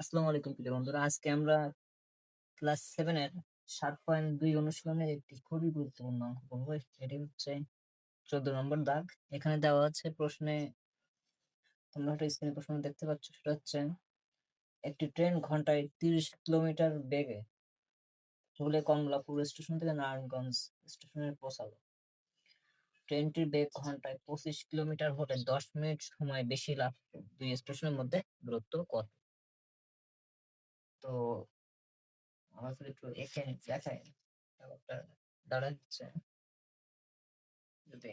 আসসালামু আলাইকুম প্রিয় বন্ধুরা। আজকে আমরা ক্লাস সেভেন এর সাত পয়েন্ট দুই অনুশীলনের একটি খুবই গুরুত্বপূর্ণ অঙ্ক করব। এটি হচ্ছে চোদ্দ নম্বর দাগ। এখানে দেওয়া আছে প্রশ্নে, তোমরা একটা স্ক্রিনে প্রশ্ন দেখতে পাচ্ছ, সেটা হচ্ছে একটি ট্রেন ঘন্টায় তিরিশ কিলোমিটার বেগে ধুলে কমলাপুর স্টেশন থেকে নারায়ণগঞ্জ স্টেশনে পৌঁছালো। ট্রেনটির বেগ ঘন্টায় পঁচিশ কিলোমিটার হলে দশ মিনিট সময় বেশি লাগবে দুই স্টেশনের মধ্যে দূরত্ব কত? তো আমাদের একটু এঁকে দেখায় ব্যাপারটা দাঁড়াচ্ছে যদি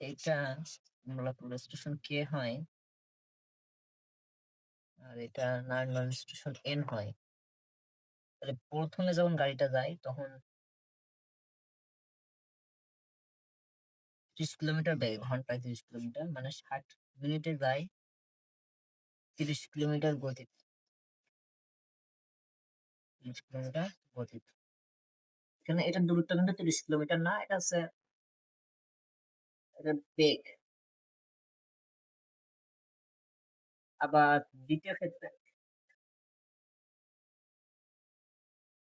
এইটা মোল্লাপুর স্টেশন কে হয় আর এটা নারায়ণগঞ্জ স্টেশন এন হয়, তাহলে প্রথমে যখন গাড়িটা যায় তখন ত্রিশ কিলোমিটার বেগে, ঘন্টায় তিরিশ কিলোমিটার মানে ষাট মিনিটে যায় তিরিশ কিলোমিটার গতিতে। তিরিশ কিলোমিটার গতিতে। এখানে এটার দূরত্ব কিন্তু তিরিশ কিলোমিটার না, এটা হচ্ছে এটা বেগ। আবার দ্বিতীয় ক্ষেত্রে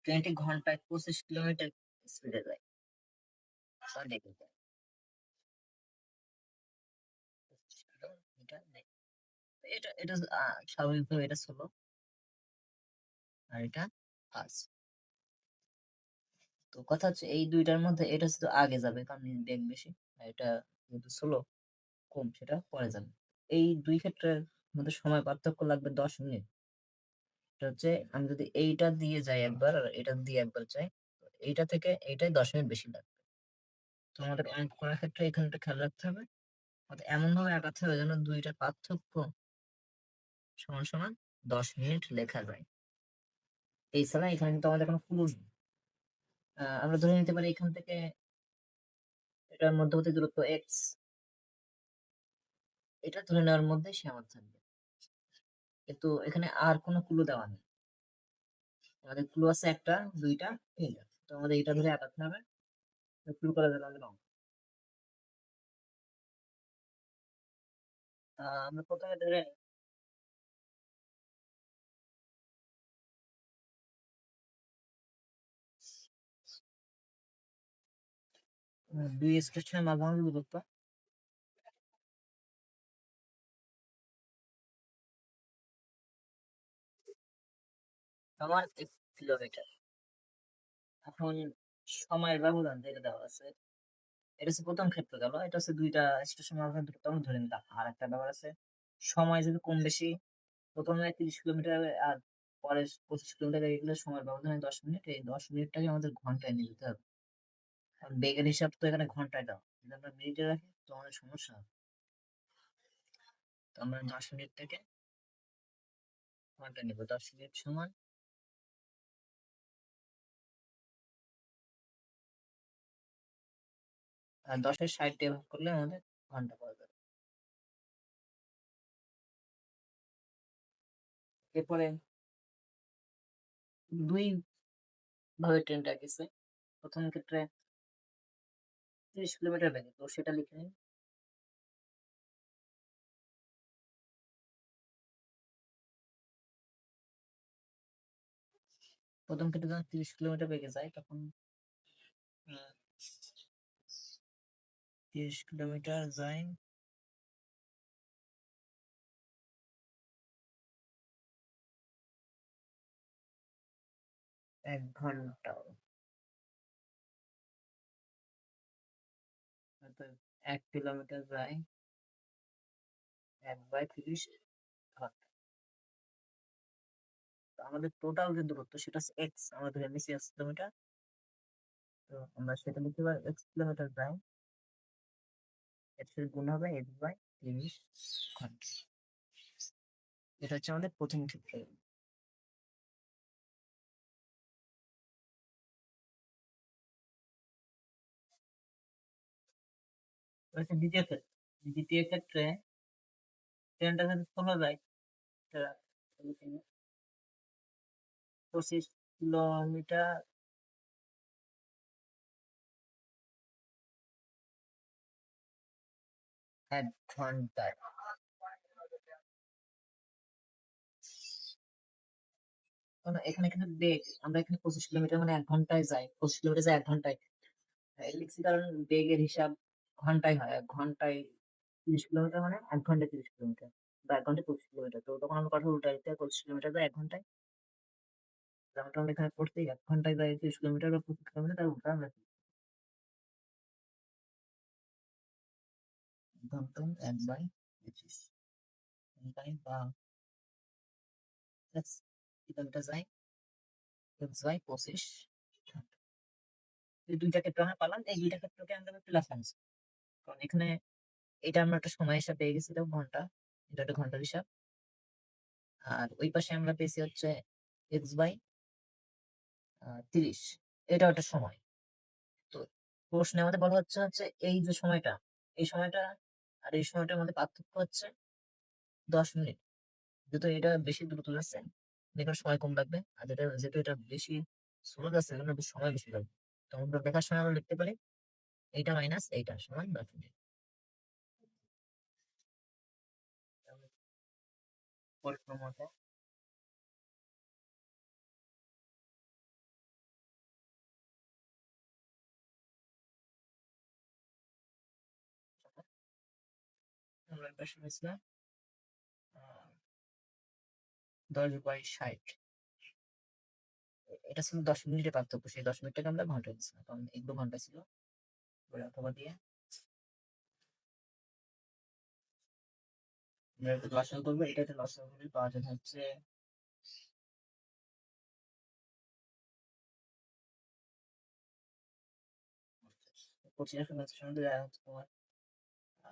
ট্রেনটি ঘন্টায় পঁচিশ কিলোমিটার স্পিডে যায় সরি যায় কিলোমিটার নেই এটা এটা স্বাভাবিকভাবে এটা ষোলো। আর এটা পাঁচ। তো কথা হচ্ছে এই দুইটার মধ্যে এটা শুধু আগে যাবে, কারণ বেগ বেশি। আর এটা যেহেতু ষোলো, কম, সেটা পরে যাবে। এই দুই ক্ষেত্রের মধ্যে সময় পার্থক্য লাগবে দশ মিনিট। এটা হচ্ছে আমি যদি এইটা দিয়ে যাই একবার, আর এটা দিয়ে একবার যাই এইটা থেকে এইটাই দশ মিনিট বেশি লাগবে। তো আমাদের অঙ্ক করার ক্ষেত্রে এখানটা খেয়াল রাখতে হবে। অর্থাৎ এমন ভাবে আঁকাতে হবে যেন দুইটার পার্থক্য সমান সমান দশ মিনিট লেখা যায়। এছাড়া এখানে কিন্তু আমাদের কোনো ক্লু নেই। আমরা ধরে নিতে পারি এখান থেকে এটার মধ্যবর্তী দূরত্ব এক্স এটা ধরে নেওয়ার মধ্যে সীমাবদ্ধ থাকবে। কিন্তু এখানে আর কোনো ক্লু দেওয়া নেই। আমাদের ক্লু আছে একটা, দুইটা, তিনটা। তো আমাদের এটা ধরে আঁকাতে হবে। ক্লু করা যাবে আমাদের অঙ্ক আমরা প্রথমে ধরে দুই স্টেশনের মাঝামাঝি দূরত্ব আমার এক কিলোমিটার এখন সময়ের ব্যবধান যেটা দেওয়া আছে এটা হচ্ছে প্রথম ক্ষেত্র গেল এটা হচ্ছে দুইটা স্টেশন মাঝখানে দূরত্ব আমরা ধরে নিলাম আর একটা ব্যাপার আছে সময় যদি কম বেশি প্রথমে তিরিশ কিলোমিটার আর পরে পঁচিশ কিলোমিটার এগুলো সময়ের ব্যবধান দশ মিনিট এই দশ মিনিটটাকে আমাদের ঘন্টায় নিয়ে যেতে হবে বেগের হিসাব তো এখানে ঘন্টায় দাও। যদি আমরা মিনিটে রাখি, তো আমাদের সমস্যা হবে। তো আমরা দশ মিনিট থেকে ঘণ্টা নিব। দশ মিনিট সমান দশের ষাট দিয়ে ভাগ করলে আমাদের ঘণ্টা পাওয়া যাবে। এরপরে দুই ভাবে ট্রেনটা গেছে। প্রথম ক্ষেত্রে তিরিশ কিলোমিটার বেগে, তো সেটা লিখে নিন। প্রথম ক্ষেত্রে যখন তিরিশ কিলোমিটার বেগে যায়, তখন তিরিশ কিলোমিটার যায়। এক ঘণ্টা। এক কিলোমিটার যায়, এক বাই তিরিশ আমাদের টোটাল যে দূরত্ব সেটা হচ্ছে এক্স আমরা ধরে নিচ্ছি এক্স কিলোমিটার। তো আমরা সেটা লিখতে পারি এক্স কিলোমিটার যায় এর সাথে গুণ হবে এক্স বাই তিরিশ ঘণ্টা। এটা হচ্ছে আমাদের প্রথম ক্ষেত্রে। হচ্ছে দ্বিতীয় ক্ষেত্রে দ্বিতীয় ক্ষেত্রে ট্রেনটা যদি চলে যায়। পঁচিশ কিলোমিটার এক ঘন্টায় এখানে কিন্তু বেগ আমরা এখানে ২৫ কিলোমিটার মানে ১ ঘন্টায় যাই। ২৫ কিলোমিটার যায় ১ ঘন্টায়। লিখছি কারণ বেগের হিসাব ঘন্টায় হয়। এক ঘন্টায় ৩০ কিলোমিটার মানে এক ঘন্টায় ৩০ কিলোমিটার বা এক ঘন্টায় ২৫ কিলোমিটার। তো তখন আমার কথা উল্টাই দিতে ২৫ কিলোমিটার যায় ১ ঘন্টায়। আমরা এখানে পড়ছি ১ ঘন্টায় যায় ৩০ কিলোমিটার বা ২৫ কিলোমিটার তার উল্টা আমরা ১ বাই ২৫ ঘন্টায় বা বাই ২৫ এই ২ টা ক্ষেত্র আমরা পালাম। এই দুইটা ক্ষেত্রকে আমরা প্লাস মাইনাস কারণ এখানে এটা আমরা একটা সময় হিসাব পেয়ে গেছি এটা ঘণ্টা। এটা একটা ঘণ্টার হিসাব। আর ওই পাশে আমরা পেয়েছি হচ্ছে এক্স বাই ৩০ এটাও একটা সময়। তো প্রশ্নে আমাদের বলা হচ্ছে হচ্ছে এই যে সময়টা, এই সময়টা আর এই সময়টার মধ্যে পার্থক্য হচ্ছে ১০ মিনিট। যেহেতু এটা বেশি দ্রুত যাচ্ছে, এখানে সময় কম লাগবে। আর যেটা যেহেতু এটা বেশি স্লো যাচ্ছে সময় বেশি লাগবে। তো আমরা দেখার সময় আমরা লিখতে পারি এইটা মাইনাস এইটা সমান ১০ মিনিট। ১০ বাই ৬০ এটা ছিল ১০ মিনিটের পার্থক্য। সেই ১০ মিনিটটাকে আমরা ঘণ্টা দিয়েছিলাম। কারণ এক দু ঘণ্টা ছিল। আমরা একটু লসাগু করব। এটাতে লসাগু করলে পাওয়া যাবে হচ্ছে হচ্ছে তোমার আ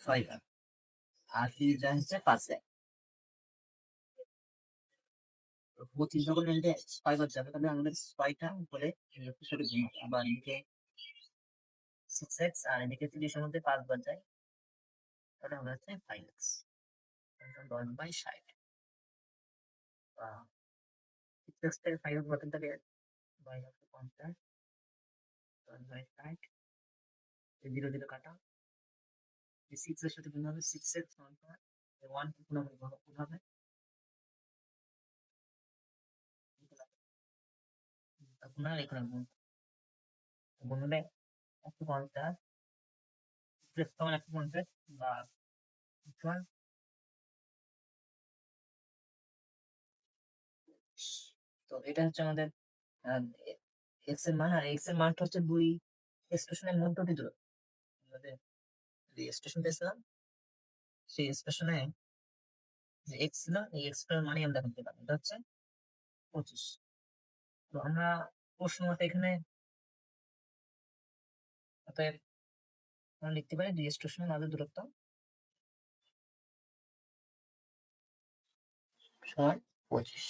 ৬ আর কি যায় হচ্ছে ৫ ভাগ। ২৫ যখন মিনিটে ৬ বার যাবে তাহলে আমাদের ৬ টা উপরে সরে গুণ এদিকে 6x আর এদিকে ৩০ এর মধ্যে ৫ বার যায়। তাহলে হবে হচ্ছে 5x। ১০ বাই ৬০ বা 6x থেকে 5x বাতিল থাকে বাই ৫০ ১০ বাই ৬০ এই 0 0 কাটা। এই 6 এর সাথে হবে 6x সমান সমান 1 গুণ হবে গুণ হবে। গুণ হলে ১৫০ প্লাস সমান ১৫০ বা তো এটা হচ্ছে আমাদের এক্সের মান আর এক্সের মানটা হচ্ছে ২ স্টেশনের মধ্যবর্তী দূরত্ব। আমাদের স্টেশন পেয়েছিলাম, সেই স্টেশনে যে এক্স ছিল, এই এক্স টার মানই আমরা এখন পেলাম। এটা হচ্ছে ২৫ তো আমরা প্রশ্ন মতে এখানে অতএব আমরা লিখতে পারি দুই স্টেশনের মাঝে দূরত্ব। সমান ২৫